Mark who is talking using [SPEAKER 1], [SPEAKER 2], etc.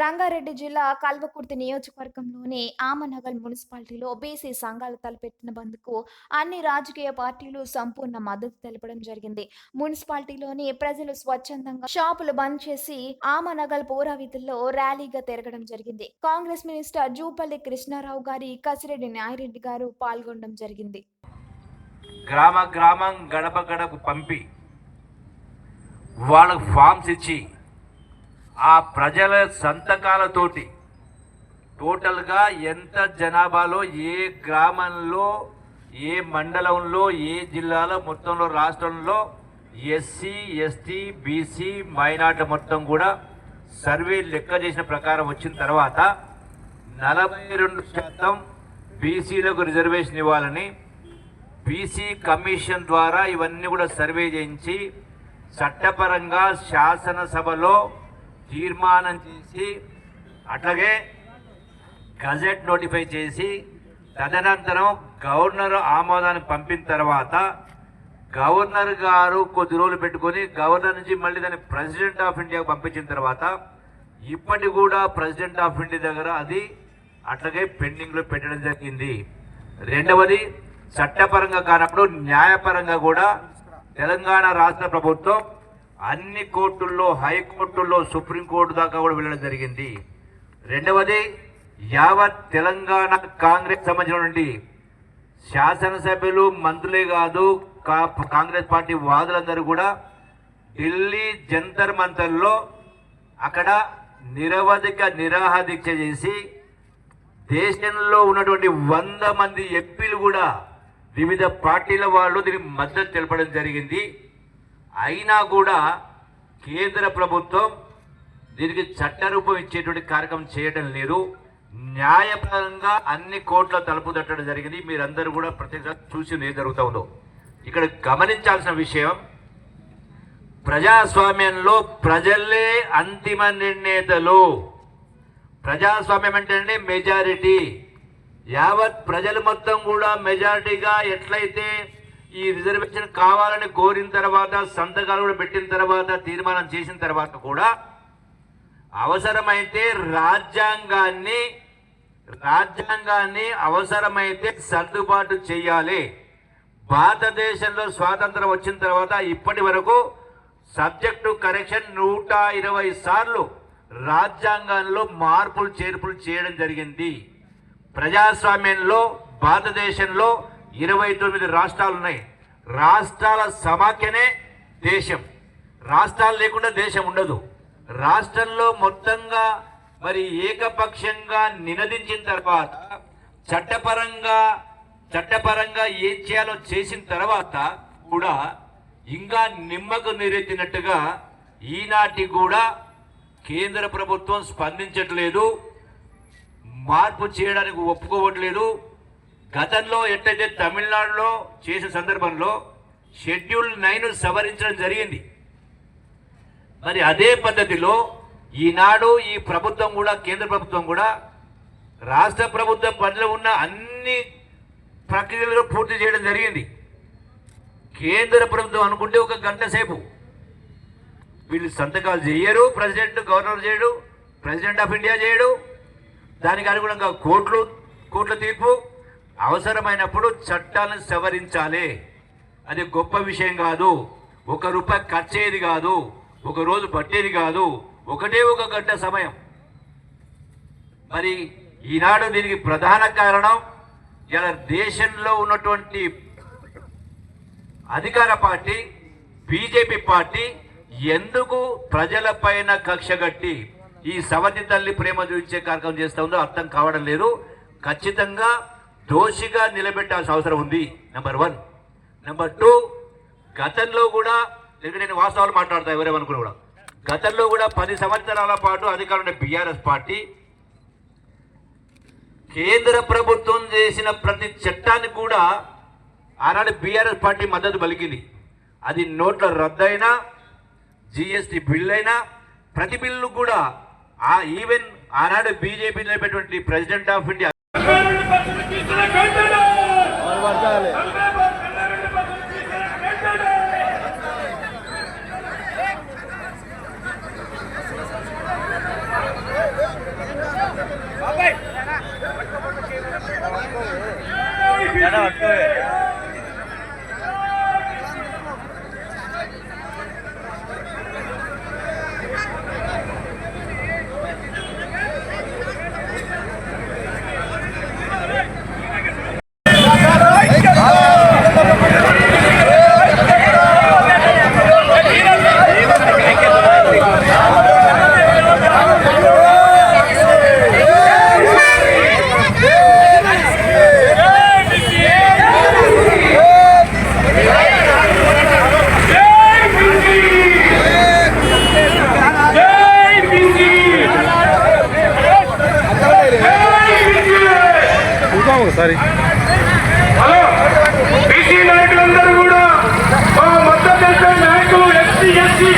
[SPEAKER 1] రంగారెడ్డి జిల్లా కల్వకుర్తి నియోజకవర్గంలోని ఆమనగల్ మున్సిపాలిటీలో బీసీ సంఘాలు తలపెట్టిన బంద్కు అన్ని రాజకీయ పార్టీలు సంపూర్ణ మద్దతు తెలపడం జరిగింది. మున్సిపాలిటీలోని ప్రజలు స్వచ్ఛందంగా షాపులు బంద్ చేసి ఆమనగల్ పూరావీధుల్లో ర్యాలీగా తిరగడం జరిగింది. కాంగ్రెస్ మినిస్టర్ జూపల్లి కృష్ణారావు గారి కసిరెడ్డి నాయిరెడ్డి గారు పాల్గొనడం జరిగింది.
[SPEAKER 2] గ్రామ గ్రామం గడప గడప పంపి వాళ్ళకు ఫామ్స్ ఇచ్చి ఆ ప్రజల సంతకాలతోటి టోటల్గా ఎంత జనాభాలో ఏ గ్రామంలో ఏ మండలంలో ఏ జిల్లాలో మొత్తంలో రాష్ట్రంలో ఎస్సీ ఎస్టీ బీసీ మైనార్టీ మొత్తం కూడా సర్వే లెక్క చేసిన ప్రకారం వచ్చిన తర్వాత నలభై రెండు శాతం బీసీలకు రిజర్వేషన్ ఇవ్వాలని బీసీ కమిషన్ ద్వారా ఇవన్నీ కూడా సర్వే చేయించి చట్టపరంగా శాసనసభలో తీర్మానం చేసి అట్లాగే గజెట్ నోటిఫై చేసి తదనంతరం గవర్నర్ ఆమోదాన్ని పంపిన తర్వాత గవర్నర్ గారు కొద్ది రోజులు పెట్టుకొని గవర్నర్ నుంచి మళ్ళీ దాన్ని ప్రెసిడెంట్ ఆఫ్ ఇండియాకు పంపించిన తర్వాత ఇప్పటి కూడా ప్రెసిడెంట్ ఆఫ్ ఇండియా దగ్గర అది అట్లాగే పెండింగ్లో పెట్టడం జరిగింది. రెండవది చట్టపరంగా కానప్పుడు న్యాయపరంగా కూడా తెలంగాణ రాష్ట్ర ప్రభుత్వం అన్ని కోర్టుల్లో హైకోర్టుల్లో సుప్రీంకోర్టు దాకా కూడా వెళ్ళడం జరిగింది. రెండవది యావత్ తెలంగాణ కాంగ్రెస్ సంబంధించినటువంటి శాసనసభ్యులు మంత్రులే కాదు కా- కాంగ్రెస్ పార్టీ వాదులందరూ కూడా ఢిల్లీ జంతర్ మంతర్లో అక్కడ నిరవధిక నిరాహ దీక్ష చేసి దేశంలో ఉన్నటువంటి వంద మంది ఎంపీలు కూడా వివిధ పార్టీల వాళ్ళు దీనికి మద్దతు తెలపడం జరిగింది. అయినా కూడా కేంద్ర ప్రభుత్వం దీనికి చట్టరూపం ఇచ్చేటువంటి కార్యక్రమం చేయడం లేదు. న్యాయపరంగా అన్ని కోట్ల తలుపు తట్టడం జరిగింది. మీరందరూ కూడా ప్రత్యేకంగా చూసి ఏం జరుగుతూ ఉందో. ఇక్కడ గమనించాల్సిన విషయం ప్రజాస్వామ్యంలో ప్రజలే అంతిమ నిర్ణేతలు. ప్రజాస్వామ్యం అంటేనే మెజారిటీ యావత్ ప్రజలు మొత్తం కూడా మెజారిటీగా ఎట్లయితే ఈ రిజర్వేషన్ కావాలని కోరిన తర్వాత సంతకాలు కూడా పెట్టిన తర్వాత తీర్మానం చేసిన తర్వాత కూడా అవసరమైతే రాజ్యాంగాన్ని రాజ్యాంగాన్ని అవసరమైతే సర్దుబాటు చేయాలి. భారతదేశంలో స్వాతంత్రం వచ్చిన తర్వాత ఇప్పటి వరకు సబ్జెక్టు కరెక్షన్ నూట ఇరవై సార్లు రాజ్యాంగంలో మార్పులు చేర్పులు చేయడం జరిగింది. ప్రజాస్వామ్యంలో భారతదేశంలో ఇరవై తొమ్మిది రాష్ట్రాలు ఉన్నాయి. రాష్ట్రాల సమాఖ్యనే దేశం. రాష్ట్రాలు లేకుండా దేశం ఉండదు. రాష్ట్రంలో మొత్తంగా మరి ఏకపక్షంగా నినదించిన తర్వాత చట్టపరంగా చట్టపరంగా ఏం చేయాలో చేసిన తర్వాత కూడా ఇంకా నిమ్మకు నీరెత్తినట్టుగా ఈనాటి కూడా కేంద్ర ప్రభుత్వం స్పందించట్లేదు. మార్పు చేయడానికి ఒప్పుకోవట్లేదు. గతంలో ఎట్లయితే తమిళనాడులో చేసిన సందర్భంలో షెడ్యూల్ నైన్ సవరించడం జరిగింది. మరి అదే పద్ధతిలో ఈనాడు ఈ ప్రభుత్వం కూడా కేంద్ర ప్రభుత్వం కూడా రాష్ట్ర ప్రభుత్వం పనిలో ఉన్న అన్ని ప్రక్రియలు పూర్తి చేయడం జరిగింది. కేంద్ర ప్రభుత్వం అనుకుంటే ఒక గంట సేపు. వీళ్ళు సంతకాలు చేయరు ప్రెసిడెంట్ గవర్నర్ చేయడు ప్రెసిడెంట్ ఆఫ్ ఇండియా చేయడు. దానికి అనుగుణంగా కోట్లు కోట్ల తీర్పు అవసరమైనప్పుడు చట్టాలను సవరించాలి. అది గొప్ప విషయం కాదు. ఒక రూపాయి ఖర్చేది కాదు. ఒక రోజు పట్టేది కాదు. ఒకటే ఒక గంట సమయం. మరి ఈనాడు దీనికి ప్రధాన కారణం ఇలా దేశంలో ఉన్నటువంటి అధికార పార్టీ బీజేపీ పార్టీ ఎందుకు ప్రజలపైన కక్ష కట్టి ఈ సవతి తల్లి ప్రేమ చూపించే కార్యక్రమం చేస్తూ ఉందో అర్థం కావడం లేదు. ఖచ్చితంగా దోషిగా నిలబెట్టాల్సిన అవసరం ఉంది నెంబర్ వన్ నెంబర్ టూ గతంలో కూడా లేకపోతే నేను వాస్తవాలు మాట్లాడతా ఎవరేమనుకుని కూడా. గతంలో కూడా పది సంవత్సరాల పాటు అధికారులు బీఆర్ఎస్ పార్టీ కేంద్ర ప్రభుత్వం చేసిన ప్రతి చట్టాన్ని కూడా ఆనాడు బీఆర్ఎస్ పార్టీ మద్దతు పలికింది. అది నోట్ల రద్దయినా జిఎస్టి బిల్ అయినా ప్రతి బిల్లు కూడా ఆ ఈవెన్ ఆనాడు బీజేపీ నిలబెట్టినటువంటి ప్రెసిడెంట్ ఆఫ్ ఇండియా
[SPEAKER 3] ¡Vamos!
[SPEAKER 4] ఒకసారి.
[SPEAKER 2] హలో బీసీ నాయకులందరూ కూడా మా మద్దతు నాయకులు ఎస్సీ ఎస్సీ